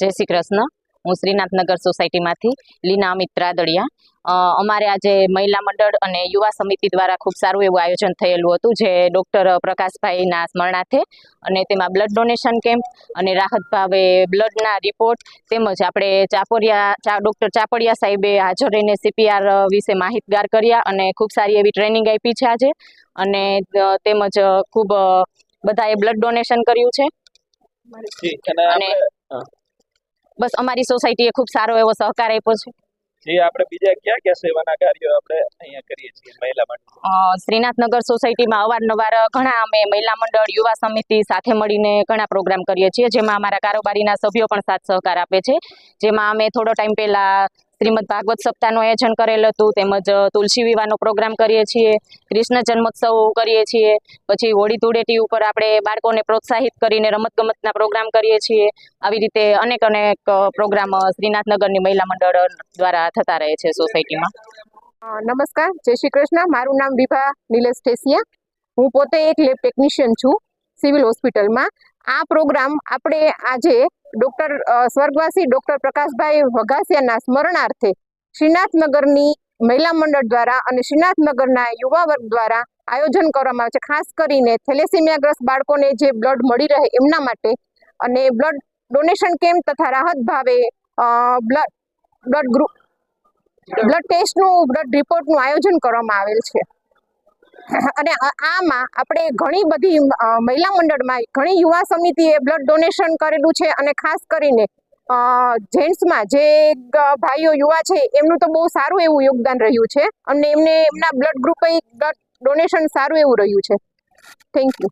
જય શ્રી કૃષ્ણ. હું શ્રીનાથનગર સોસાયટીમાંથી લીના અમિત રાદડિયા. અમારે આજે મહિલા મંડળ અને યુવા સમિતિ દ્વારા ખૂબ સારું એવું આયોજન થયેલું હતું જે ડૉક્ટર પ્રકાશભાઈના સ્મરણાર્થે અને તેમાં બ્લડ ડોનેશન કેમ્પ અને રાહત ભાવે બ્લડના રિપોર્ટ તેમજ આપણે ચાપોરિયા ડૉક્ટર ચાપડિયા સાહેબે હાજર રહીને સીપીઆર વિશે માહિતગાર કર્યા અને ખૂબ સારી એવી ટ્રેનિંગ આપી છે આજે. અને તેમજ ખૂબ બધાએ બ્લડ ડોનેશન કર્યું છે. અને બસ અમારી સોસાયટીએ ખૂબ સારો એવો સહકાર આપ્યો છે. જે આપણે બીજા ક્યાં ક્યાં સેવાના કાર્યો આપણે અહીંયા કરીએ છીએ મહિલા મંડળ? શ્રીનાથનગર સોસાયટીમાં અવારનવાર ઘણા અમે મહિલા મંડળ યુવા સમિતિ સાથે મળીને ઘણા પ્રોગ્રામ કરીએ છીએ જેમાં અમારા કારોબારીના સભ્યો પણ સાથ સહકાર આપે છે. જેમાં અમે થોડો ટાઈમ પહેલા શ્રીમદ ભાગવત સપ્તાહનું આયોજન કરેલ હતું. તેમજ તુલસી વિવાહનો પ્રોગ્રામ કરીએ છીએ. કૃષ્ણ જન્મોત્સવ કરીએ છીએ. પછી હોળી ધૂળેટી ઉપર આપણે બાળકોને પ્રોત્સાહિત કરીને રમતગમતના પ્રોગ્રામ કરીએ છીએ. આવી રીતે અનેક અનેક પ્રોગ્રામ શ્રીનાથનગરની મહિલા મંડળ દ્વારા થતા રહે છે સોસાયટીમાં. નમસ્કાર. જય શ્રી કૃષ્ણ. મારું નામ વિભા નિલેશ ઠેસિયા. હું પોતે એક લેબ ટેકનિશિયન છું સિવિલ હોસ્પિટલમાં. આ પ્રોગ્રામ આપણે આજે ડૉક્ટર સ્વર્ગવાસી ડોક્ટર પ્રકાશભાઈ વઘાસિયાના સ્મરણાર્થે શ્રીનાથનગરની મહિલા મંડળ દ્વારા અને શ્રીનાથનગરના યુવા વર્ગ દ્વારા આયોજન કરવામાં આવે છે. ખાસ કરીને થેલેસીમિયાગ્રસ્ત બાળકોને જે બ્લડ મળી રહે એમના માટે અને બ્લડ ડોનેશન કેમ્પ તથા રાહત ભાવે બ્લડ બ્લડ ગ્રુપ, બ્લડ ટેસ્ટનું, બ્લડ રિપોર્ટનું આયોજન કરવામાં આવેલ છે. અને આમાં આપણે ઘણી બધી મહિલા મંડળમાં ઘણી યુવા સમિતિએ બ્લડ ડોનેશન કરેલું છે અને ખાસ કરીને જેન્ટ્સમાં જે ભાઈઓ યુવા છે, એમનું તો બહુ સારું એવું યોગદાન રહ્યું છે અને એમને એમના બ્લડ ગ્રુપે બ્લડ ડોનેશન સારું એવું રહ્યું છે. Thank you